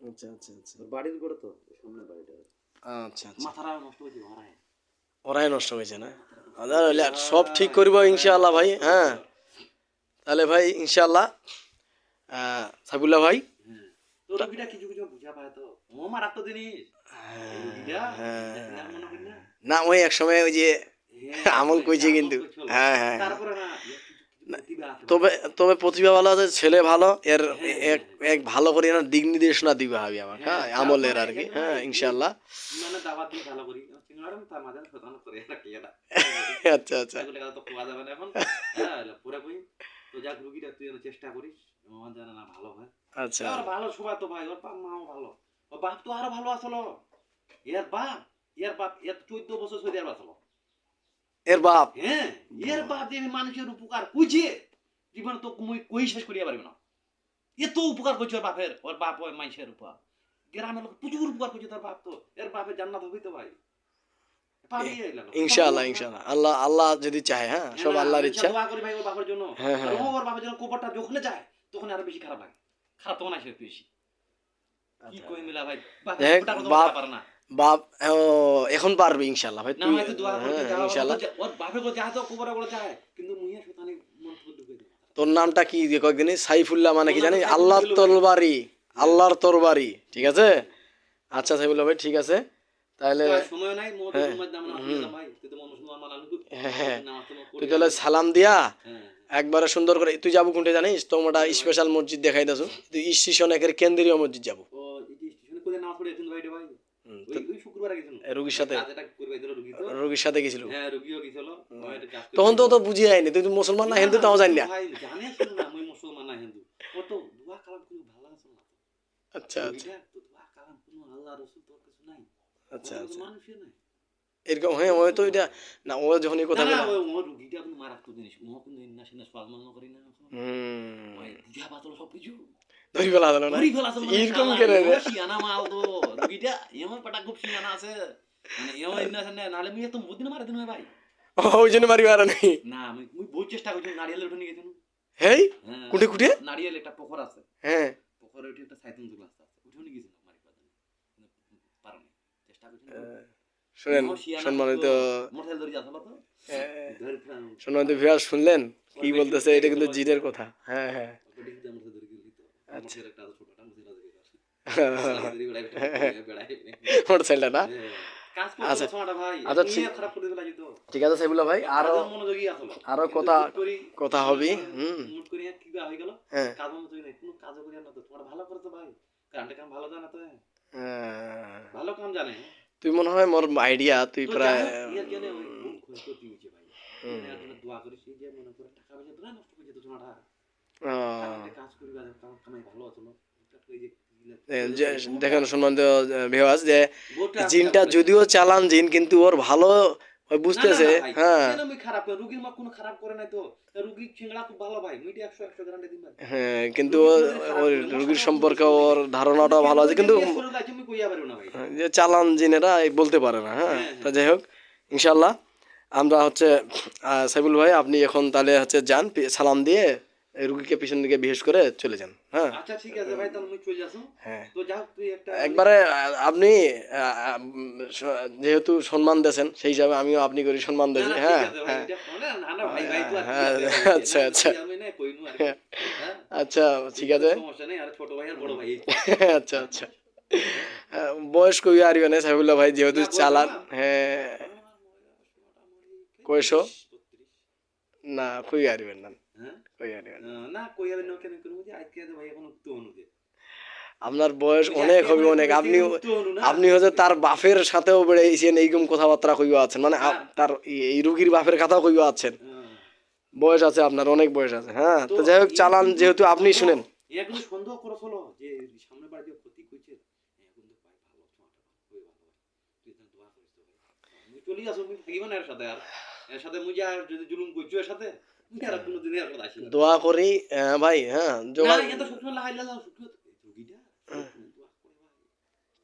আচ্ছা আচ্ছা আচ্ছা। বাড়ির করে তো সামনে বাড়িটা। আচ্ছা আচ্ছা। মাথাটা নষ্ট হয়েছে ভাড়ায় ওরাই নষ্ট হয়েছে না? সব ঠিক করব ইনশাআল্লাহ ভাই হ্যাঁ? তাহলে ভাই ইনশাআল্লাহ আহ, সাইফুল্লাহ ভাই। হ্যাঁ। মনে করি না? ওই এক সময় ওই যে হ্যাঁ, আমল কইছে কিন্তু। হ্যাঁ, হ্যাঁ, তবে তবে প্রতিভা ভালো আছে ছেলে ভালো এর এক এক ভালো করে দিক নির্দেশনা দিবে হবে আমার হ্যাঁ আমলের আর কি হ্যাঁ ইনশাআল্লাহ। মানে আচ্ছা আচ্ছা। তো হ্যাঁ কই যাক রুগীটা তুই চেষ্টা করিস আমার জানা না ভালো হয়। আচ্ছা। আর ভালো সবাই তো ভাই ওর বাপ মাও ভালো। ওর বাপ তো আরও ভালো আসলো এর বাপ এর বাপ এর চোদ্দ বছর সৌদি আরব আসলো এর বাপ। হ্যাঁ এর বাপ যে মানুষের উপকার কইছে জীবন তো মুই কই শেষ করিয়া পারবে না। এত উপকার করছে ওর বাপের ওর বাপ ওই মানুষের উপর। গ্রামের লোক প্রচুর উপকার করছে তোর বাপ তো এর বাপের জান্নাত হবি তো ভাই। ইনশাআল্লাহ ইনশাআল্লাহ। আল্লাহ আল্লাহ যদি চায় হ্যাঁ সব আল্লাহর ইচ্ছা। দোয়া করি ভাই ওর বাপের জন্য। হ্যাঁ, হ্যাঁ, ওর বাপের জন্য কোপরটা যখন যায় তখন আরও বেশি খারাপ লাগে। খারাপ তখন আসে বেশি কি কই মিলা ভাই? বাপ- পারে না। বাপ ও, এখন পারবে ইনশাআল্লাহ ভাই করি হ্যাঁ দেয় তোর নামটা কি কয়েকদিন? সাইফুল্লাহ মানে কি জানি আল্লাহর তরবারি আল্লাহর তরবারি ঠিক আছে? আচ্ছা সাইফুল্লাহ ভাই ঠিক আছে। তাহলে হ্যাঁ। তুই হ্যাঁ, হ্যাঁ। তাহলে সালাম দিয়া হ্যাঁ। একবারে সুন্দর করে তুই যাব কোনটা জানিস? তোমরা স্পেশাল মসজিদ দেখাই দাসু। তুই স্টেশন একের কেন্দ্রীয় মসজিদ যাব। রুগীর সাথে দিল রুগী তো রোগীর সাথে গেছিল। হ্যাঁ ও করে- তখন তো তো বুঝিয়ে আইনি তুই মুসলমান না হিন্দু তাও জানি না। ও আচ্ছা আচ্ছা। আচ্ছা ও আচ্ছা। এরকম হ্যাঁ ওই তো এটা না ও যখন এই কথা বলে ওই- রুগীটা কোনো মারাত্মক জিনিস। ও কোনো না সিনা সওয়াল মনে করি না ওই বুঝা পাতল সব কিছু ধরি ফেলা হলো না? ধরি ফেলাছে মানে এরকম শালা, রে? ও মাল তো। এমন পাটা খুব আছে মানে এমন ইন্না আছে না নালে মুই তো মারে দিন ভাই ও, ওই জন্য মারি নেই না আমি মুই বহুত চেষ্টা করছি নারিয়েল উঠে নিয়ে গেছিলাম হেই কুটে কুটে নারিয়েল একটা পুকুর আছে হ্যাঁ পুকুরে উঠে একটা সাইতুন আছে উঠেও নিয়ে গেছিলাম মারি পাতা পারনি চেষ্টা করছি শুনেন সম্মানিত মোটরসাইকেল ধরে যাচ্ছিল তো সম্মানিত ভিউয়ার শুনলেন? কি বলতেছে? এটা কিন্তু জিদের কথা। হ্যাঁ হ্যাঁ। ওটা ধরে গেছে মোটরসাইকেলটা না কাজ আচ্ছা। করতে সময়টা ভাই আচ্ছা, তুমি ঠিক- খারাপ করে দিলা যেত ঠিক আছে সাইবুল্লাহ ভাই আরো কাজের মনোযোগী আসলো আরো কিন্তু কথা হুট করি কথা হবে হুম মুট করি কি বা হয়ে গেল হ্যাঁ কাজ মনোযোগী নাই কোনো কাজও করি না তো তোমার ভালো করে তো ভাই কারেন্টের কাম ভালো জানা তো হ্যাঁ। ভালো কাম জানে তুই মনে হয় মোর আইডিয়া তুই তো প্রায় যাই হোক, এর জন্য ওই বহুত ক্ষয়ক্ষতি হয়েছে ভাই হুম। এর জন্য দোয়া করি সেই যে মনে করে টাকা পয়সা তোরা নষ্ট করে যেত তোমাটা আহ, কাজ করি বা কাম- কামাই ভালো হতো দেখেন সম্মানিত ভিউয়ার্স যে জিনটা যদিও চালান জিন কিন্তু ওর ভালো বুঝতেছে হ্যাঁ। হ্যাঁ কিন্তু ওর রুগীর সম্পর্কে ওর ধারণাটা ভালো আছে কিন্তু ভাই। যে চালান জিনেরা বলতে পারে না হ্যাঁ। হ্যাঁ, তা যাই হোক ইনশাল্লাহ আমরা হচ্ছে সাইবুল ভাই আপনি এখন তাহলে হচ্ছে যান সালাম দিয়ে রুগীকে পিছন দিকে বিশেষ করে চলে যান হ্যাঁ। আচ্ছা ঠিক আছে ভাই তাহলে আমি চলে যাসো। হ্যাঁ। তো যাও তুই একটা একবারে আপনি যেহেতু সম্মান দেন সেই হিসাবে আমিও আপনি করি সম্মান দেই হ্যাঁ হ্যাঁ। কি হ্যাঁ, আচ্ছা, আচ্ছা। হ্যাঁ? আচ্ছা ঠিক আছে। সমস্যা নেই, আর ছোট ভাই আর বড় ভাই, আচ্ছা আচ্ছা। আহ, বয়স কই আরবে না ভাই যেহেতু চালান হ্যাঁ। কয়শো? না কই আরবেন না হ্যাঁ? কই না। কই হবে না, কেন কেন বুঝি, আজকে তো ভাই এখনও যে। আপনার বয়স অনেক হবে অনেক আপনি। আপনি হচ্ছে তার বাপের সাথেও বেড়েছেন এইরকম কথাবার্তা কইবা আছেন মানে হ্যাঁ। তার এই- রুগীর বাপের কথাও কইবা আছেন হ্যাঁ। বয়স আছে আপনার অনেক বয়স আছে হ্যাঁ তো যাই হোক চালান যেহেতু আপনি শুনেন সন্দেহ করেছিল যে সামনে বাড়ি ক্ষতি করছে চলে আসো এর সাথে আর এর সাথে মুই আর যদি জুলুম করছ এর সাথে আর কোনো দিন এর কথা আসি দোয়া করি ভাই হ্যাঁ ভাই।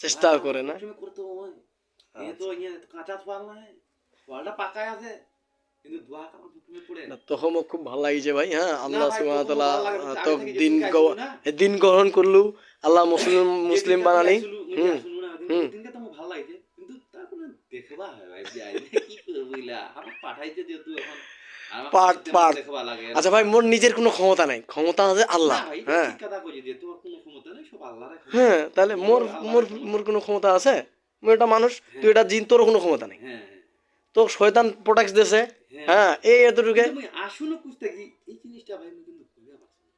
চেষ্টা করে না। সবসময় করতে হয় তখন খুব ভালো লাগিছে ভাই হ্যাঁ আল্লাহ লাগে, তো দিন গ্রহণ করলু আল্লাহ মুসলিম মুসলিম বানালি। হুম হুম। দিনকে তো আমার ভালো লাগছে। কিন্তু তারপরে দেখবা ভাই আচ্ছা ভাই মোর নিজের কোনো ক্ষমতা নাই। ক্ষমতা আছে আল্লাহ। হ্যাঁ। হ্যাঁ তাহলে মোর মোর মোর কোনো ক্ষমতা আছে? মোর এটা মানুষ তুই এটা জিন তোর কোনো ক্ষমতা নেই। হ্যাঁ, তো শয়তান প্রোটেক্ট দিছে। হ্যাঁ। এই এতটুকু আমি খুঁজতে এই জিনিসটা ভাই আমি কিন্তু খুঁজে পাচ্ছি না।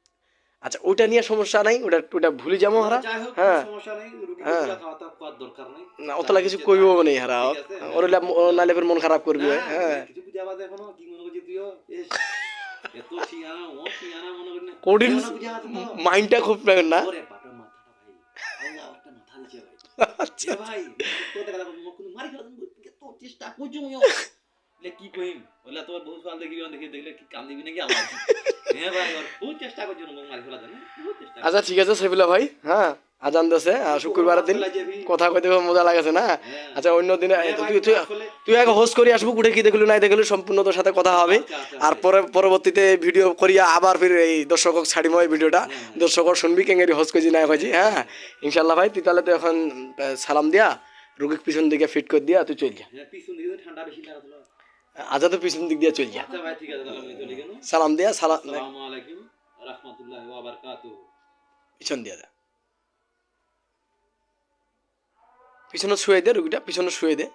আচ্ছা ওইটা নিয়ে সমস্যা নাই ওটা ওটা ভুলে যাব হারা হ্যাঁ। হ্যাঁ। দরকার নেই। না অতলা কিছু কইব নেই হারা হ্যাঁ। ওর নাইলে ফের মন খারাপ করবি হ্যাঁ। কঠিন? মাইন্ডটা খুব না। আচ্ছা ভাই, চেষ্টা করছ কি কইম? বলে তোর বহু সাল দেখবি, দেখি দেখলে কি কাম দিবি নাকি আল্লাহ? আচ্ছা ঠিক আছে সেফিলা ভাই হ্যাঁ আজান দেছে শুক্রবারের দিন কথা কইতে মজা লাগেছে না? হ্যাঁ। আচ্ছা অন্য দিনে হ্যাঁ তুই তুই আসলে- হোস্ট করি আসব কুটে কি দেখলু নাই দেখলু সম্পূর্ণ তোর সাথে কথা হবে। আচ্ছা, আচ্ছা, আর পরে পরবর্তীতে ভিডিও করিয়া আবার ফির এই দর্শকক ছাড়িম এই ভিডিওটা। হ্যাঁ। দর্শকক শুনবি কেঙ্গেরি হোস্ট কইছি নাই কইছি হ্যাঁ? ইনশাল্লাহ ভাই তুই তাহলে তো এখন সালাম দিয়া রুগীর পিছন দিকে ফিট করে দিয়া তুই চল যা। পিছন দিকে ঠান্ডা বেশি লাগাছিল। আজা তো পিছন দিক দিয়ে চলে যা আচ্ছা চলে গেলাম। সালাম দিয়া সালাম। পিছন দিয়া যা পিছনে শুয়ে দে রুগীটা পিছনে শুয়ে দে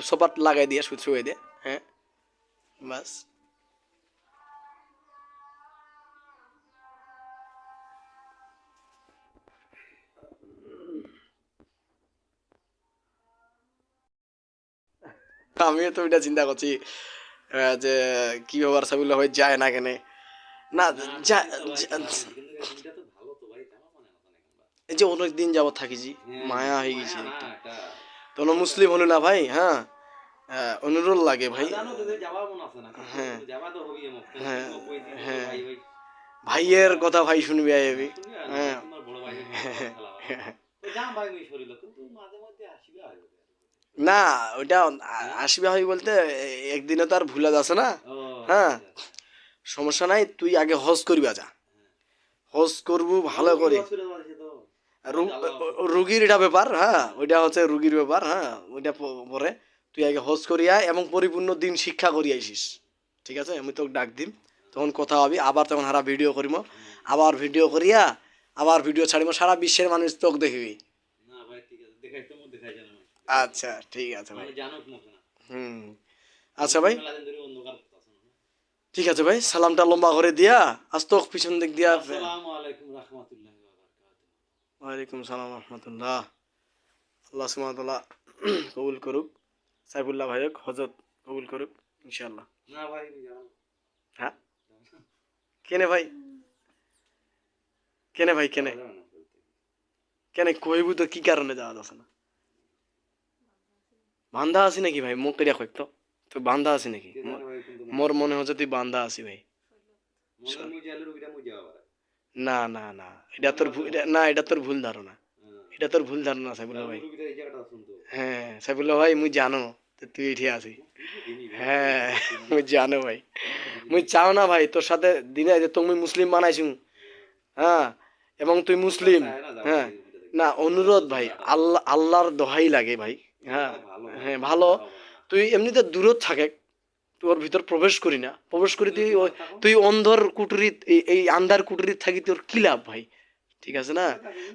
সোপাট লাগাই দিয়ে শুয়ে দে হ্যাঁ বাস আমিও তো এটা চিন্তা করছি যে কি ব্যাপার সাবিল্লা হয়ে যায় না কেনে না। এই যে অনেক দিন যাবত থাকিছি হ্যাঁ, মায়া হয়ে গেছে মায়া একটা না, একটা। তোর মুসলিম হলো না ভাই হ্যাঁ অনুরোধ লাগে ভাই হ্যাঁ। হ্যাঁ, হ্যাঁ। ভাই, ভাই। ভাইয়ের কথা ভাই শুনবি আইবি আর হ্যাঁ। না ওইটা আ- আসবে হয় বলতে একদিনে তো আর ভুলা যাচ্ছে না। হ্যাঁ। আচ্ছা, সমস্যা নাই তুই আগে হজ করবি যা হজ করবু ভালো করে। রুগীর এটা ব্যাপার হ্যাঁ ওইটা হচ্ছে রুগীর ব্যাপার হ্যাঁ ওইটা পরে। তুই আগে হজ করিয়া এবং পরিপূর্ণ দিন শিক্ষা করি আইসিস ঠিক আছে? আমি তোকে ডাক দিম। তখন কথা হবি আবার তখন হারা ভিডিও করিম। আবার ভিডিও করিয়া আবার ভিডিও ছাড়িম সারা বিশ্বের মানুষ তোকে দেখবি না ভাই ঠিক আছে দেখাইতে মো দেখাই জানো আচ্ছা ঠিক আছে ভাই। হুম। আচ্ছা ভাই। ঠিক আছে ভাই সালামটা লম্বা করে দিয়া আজ তো পিছন দিক দিয়া ওয়ালাইকুম সালাম রহমতুল্লাহ। আল্লাহ সুমাতাল্লাহ কবুল করুক। সাইফুল্লাহ ভাইক হজরত কবুল করুক ইনশাল্লাহ হ্যাঁ? কেনে ভাই? কেনে ভাই কেনে? কেনে কইবু তো কি কারণে যাওয়া যাচ্ছে না? বান্ধা আছি নাকি ভাই? মোক কেরিয়া কইক তো তুই বান্ধা আছি নাকি? মোর মনে হচ্ছে তুই বান্ধা আছি ভাই। না না না। এটা তোর না এটা তোর ভুল ধারণা এটা তোর ভুল ধারণা সাইফুল্লাহ ভাই। হ্যাঁ সাইফুল্লাহ ভাই মুই জানো তুই এঠে আছি। হ্যাঁ মুই জানো ভাই। মুই চাও না ভাই তোর সাথে দিনে যে তুমি মুসলিম বানাইছু। হ্যাঁ এবং তুই মুসলিম হ্যাঁ না অনুরোধ ভাই আল্লাহ আল্লাহর দোহাই লাগে ভাই। হ্যাঁ হ্যাঁ ভালো। তুই এমনিতে দূরত থাকে তোর ভিতর প্রবেশ করি না। প্রবেশ করি তুই তুই অন্ধর কুটুরিত এই- আন্ধার কুটুরিত থাকি তোর কি লাভ ভাই? ঠিক আছে না?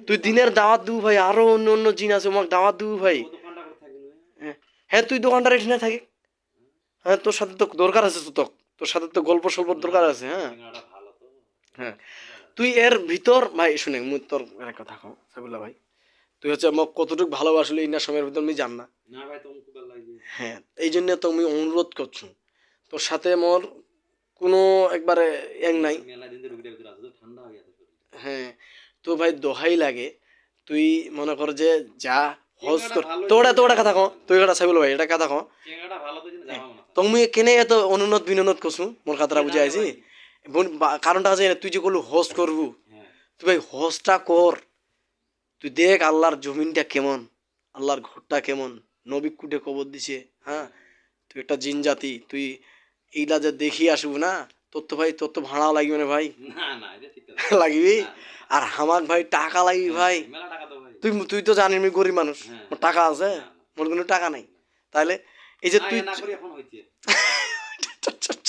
তুই দিনের দাওয়াত দিবু ভাই আরও অন্য অন্য জিন আছে আমাকে দাওয়াত দিবু ভাই। হ্যাঁ হ্যাঁ তুই দোকানটার এখানে থাকি। হ্যাঁ তোর সাথে তো দরকার আছে তো তোর সাথে তো গল্প সল্প দরকার আছে হ্যাঁ। হ্যাঁ তুই এর ভিতর ভাই শুনে মুই তোর একটা কথা কও সাবিল্লা ভাই। তুই হচ্ছে মোক কতটুকু ভালোবাসলি এই না সময়ের ভিতর আমি জান না। হ্যাঁ এই জন্য তো আমি অনুরোধ করছু। তোর সাথে মোর কোনো একবারে এক নাই। আছে হয়ে তো ভাই দোহাই লাগে। তুই মনে কর যে যা হজ কর তোরা তোরা কথা কও তুই এটা সাবিল ভাই এটা কথা হয়। তুমি কেনে এত অনুনোদ বিনোদ করছু? মোর কথাটা বুঝে বা- কারণটা আছে তুই যে করলু হোস্ট করবু হ্যাঁ। তুই ভাই হোস্টটা কর। তুই দেখ আল্লাহর জমিনটা কেমন আল্লাহর ঘরটা কেমন। নবী কুটে কবর দিছে হ্যাঁ? তুই একটা জিন জাতি তুই এইটা যে দেখি আসবু না তোর তো ভাই তোর তো ভাড়া লাগবে না ভাই। লাগবি? আর হামাক ভাই টাকা লাগবি ভাই। তো ভাই। তুই তুই তো জানিস আমি গরিব মানুষ হ্যাঁ। টাকা আছে মোর কোনো টাকা নাই। তাহলে এই যে তুই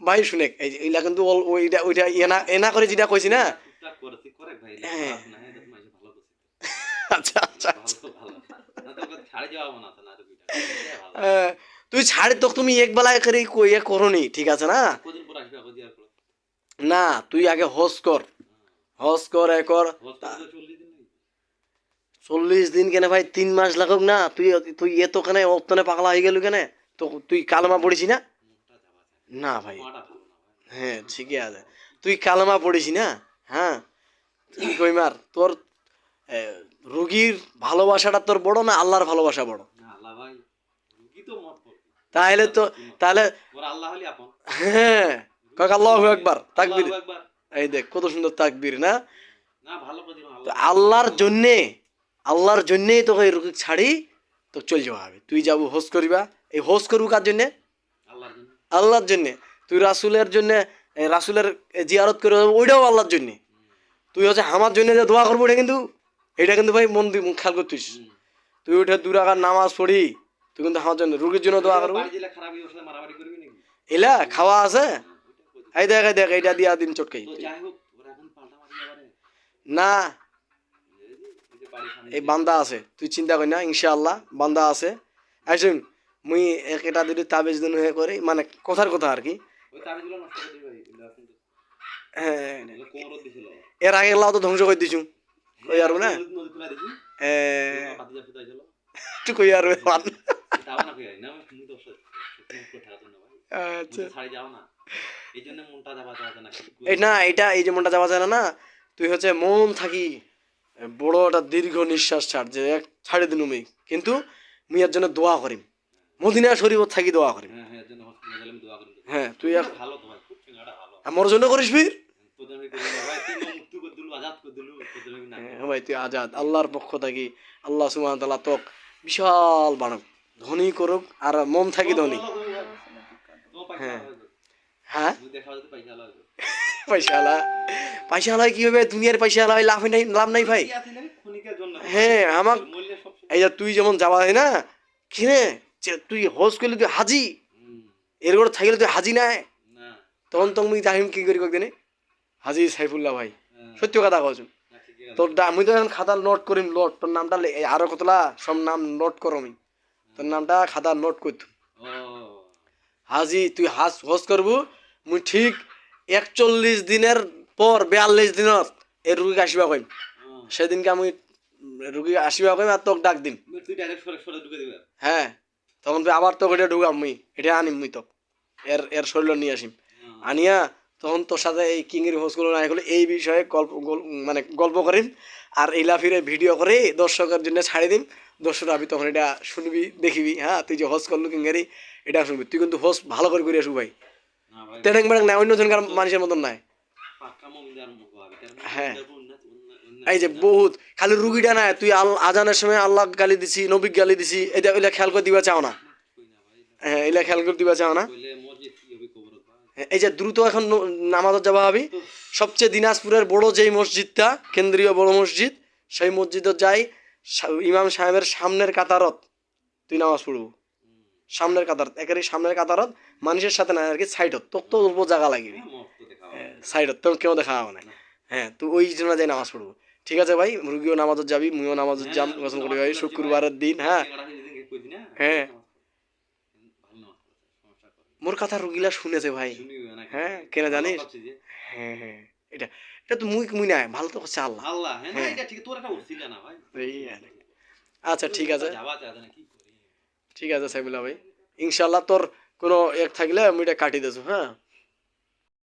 ভাই শুনে এই যে এইলা কিন্তু ওইটা ওইটা এনা এনা করে যেটা কইছি না? আচ্ছা আচ্ছা তুই ছাড়ে তো তুমি এক বেলা করে করনি ঠিক আছে না? না তুই আগে হজ কর। হজ কর এ কর। চল্লিশ দিন কেন ভাই তিন মাস লাগুক না তুই তুই এত কেন অতনে পাগলা হয়ে গেল কেন? তো তুই কালমা পড়েছি না? না ভাই। হ্যাঁ ঠিকই আছে। তুই কালমা পড়িস না? হ্যাঁ? তুই কইমার তোর রুগীর ভালোবাসাটা তোর বড় না আল্লাহর ভালোবাসা বড়? তাহলে তো তাহলে হ্যাঁ কাক আল্লাহ একবার তাকবির। এই দেখ কত সুন্দর তাকবির না? আল্লাহর জন্যে আল্লাহর জন্যেই তোকে রুগী ছাড়ি তো চল যাওয়া হবে। তুই যাব হোস করিবা। এই হোস করব কার জন্যে? আল্লাহর জন্যে। তুই রাসুলের জন্যে রাসুলের জিয়ারত করে ওইটাও আল্লাহর জন্যে। তুই হচ্ছে আমার জন্য যে দোয়া করব এটা কিন্তু এটা কিন্তু ভাই মন দিয়ে খেয়াল করতিস। তুই ওইটা দু রাখার নামাজ পড়ি তুই কিন্তু আমার জন্য রুগীর জন্য দোয়া করব। এলা খাওয়া আছে? ওইটা এই দেখ এই দেখ এইটা দিয়া দিন চটকাই। না। এই বান্দা আছে তুই চিন্তা করি না ইনশাআল্লাহ বান্দা আছে। আসুন মুই এক এটা দুটো তাবিজ দিন হয়ে করে মানে কথার কথা আর কি। হ্যাঁ। এর আগে লাও তো ধ্বংস করে দিছু কই আর না? তুই কই আর না এটা এই যে মনটা যাওয়া যায় না না তুই হচ্ছে মন থাকি বড় একটা দীর্ঘ নিঃশ্বাস ছাড় যে এক ছাড়ে দিন মুই। কিন্তু মুই এর জন্য দোয়া করিম। মদিনা শরীফত থাকি দোয়া করিম। হ্যাঁ হ্যাঁ হ্যাঁ তুই আমার জন্য করিস করি না ভাই তুই আজাদ হ্যাঁ আল্লাহর পক্ষ থাকি আল্লাহ সুমান তাল্লাহ তোক বিশাল বানক। ধনী করুক আর মন থাকি ধনী। হ্যাঁ। হ্যাঁ? তুই দেখা যদি পয়সা লাগবে পয়সা আলা পয়সা আলাই কি হবে? দুনিয়ার পয়সা আলাই লাভ নাই লাভ নাই ভাই। হ্যাঁ আমার এই যে তুই যেমন যাবা হয় না কিনে যে তুই হোস করলে তুই হাজি। এর করে থাকলে তুই হাজি নাই না। তখন তো মুই জাহিম কি করি কদিনে হাজি সাইফুল্লাহ ভাই। হ্যাঁ, সত্য কথা কছুন তোর মুই তো এখন খাতা নোট করিম লোট তোর নামটা আরও কতলা? সব নাম নোট করো আমি তোর নামটা খাতা নোট করতু ও। হাজি তুই হাজ হোস করবু। মুই ঠিক একচল্লিশ দিনের পর বিয়াল্লিশ দিনত এই রুগীকে আসিবা কইম। সেদিনকে আমি রুগী আসিবা কইম আর তোক ডাক দিম। হ্যাঁ। তখন তুই আবার তোকে এটা ঢুকাম মুই এটা আনিম মুই তো এর এর শরীর নিয়ে আসিম। আনিয়া তখন তোর সাথে এই কিংয়ের হোসগুলো না এগুলো এই বিষয়ে গল্প মানে গল্প করিম আর এইলা ফিরে ভিডিও করে দর্শকের জন্য ছাড়ি দিম। দর্শক আমি তখন এটা শুনবি দেখিবি হ্যাঁ? তুই যে হোস করলু কিঙ্গারি এটা শুনবি। তুই কিন্তু হোস ভালো করে করে আসবি ভাই। না তেড়েং বেড়েং নাই অন্য জনকার মানুষের মতন নাই। হ্যাঁ। এই যে বহুত খালি রুগীটা নাই তুই আল আজানের সময় আল্লাহ গালি দিছি নবী গালি দিছি এটা এগুলা খেয়াল করে দিবা চাও না না। হ্যাঁ এগুলা খেয়াল করে দিবা চাও না? হ্যাঁ, এই যে দ্রুত এখন নামাজত যাবা হবি। সবচেয়ে দিনাজপুরের বড় যেই মসজিদটা কেন্দ্রীয় বড় মসজিদ সেই মসজিদত যাই ইমাম সাহেবের সামনের কাতারত তুই নামাজ পড়ব। সামনের কাতারত একেবারে সামনের কাতারত মানুষের সাথে না আর কি সাইডত তোর তো অল্প জায়গা লাগবে হ্যাঁ, হবে। সাইডত তোর কেউ দেখা হবে না। হ্যাঁ তুই ওই জন্য যাই নামাজ পড়ব। ঠিক আছে ভাই রুগীও নামাজত যাবি মুইও নামাজত যাম হ্যাঁ, গোসল করি নামাজ ভাই শুক্রবারের দিন হ্যাঁ। হয়ে যেদিনকে কই দিনা, হ্যাঁ। ভালো নামাজ পড়ছে, সমস্যা করে। মোর কথা রুগীলা শুনেছে ভাই হ্যাঁ, কেন জানিস? হ্যাঁ হ্যাঁ এটা এটা তো মুই মুই নাই ভালো তো হচ্ছে আল্লাহ আল্লাহ, হ্যাঁ, হ্যাঁ। এটা ঠিক, তোর একটা ওসিলা না ভাই। এই আচ্ছা ঠিক আছে? ঠিক আছে সাইবুল্লাহ ভাই ইনশাল্লাহ তোর কোনো এক থাকলে আমি এটা কাটি দেছো হ্যাঁ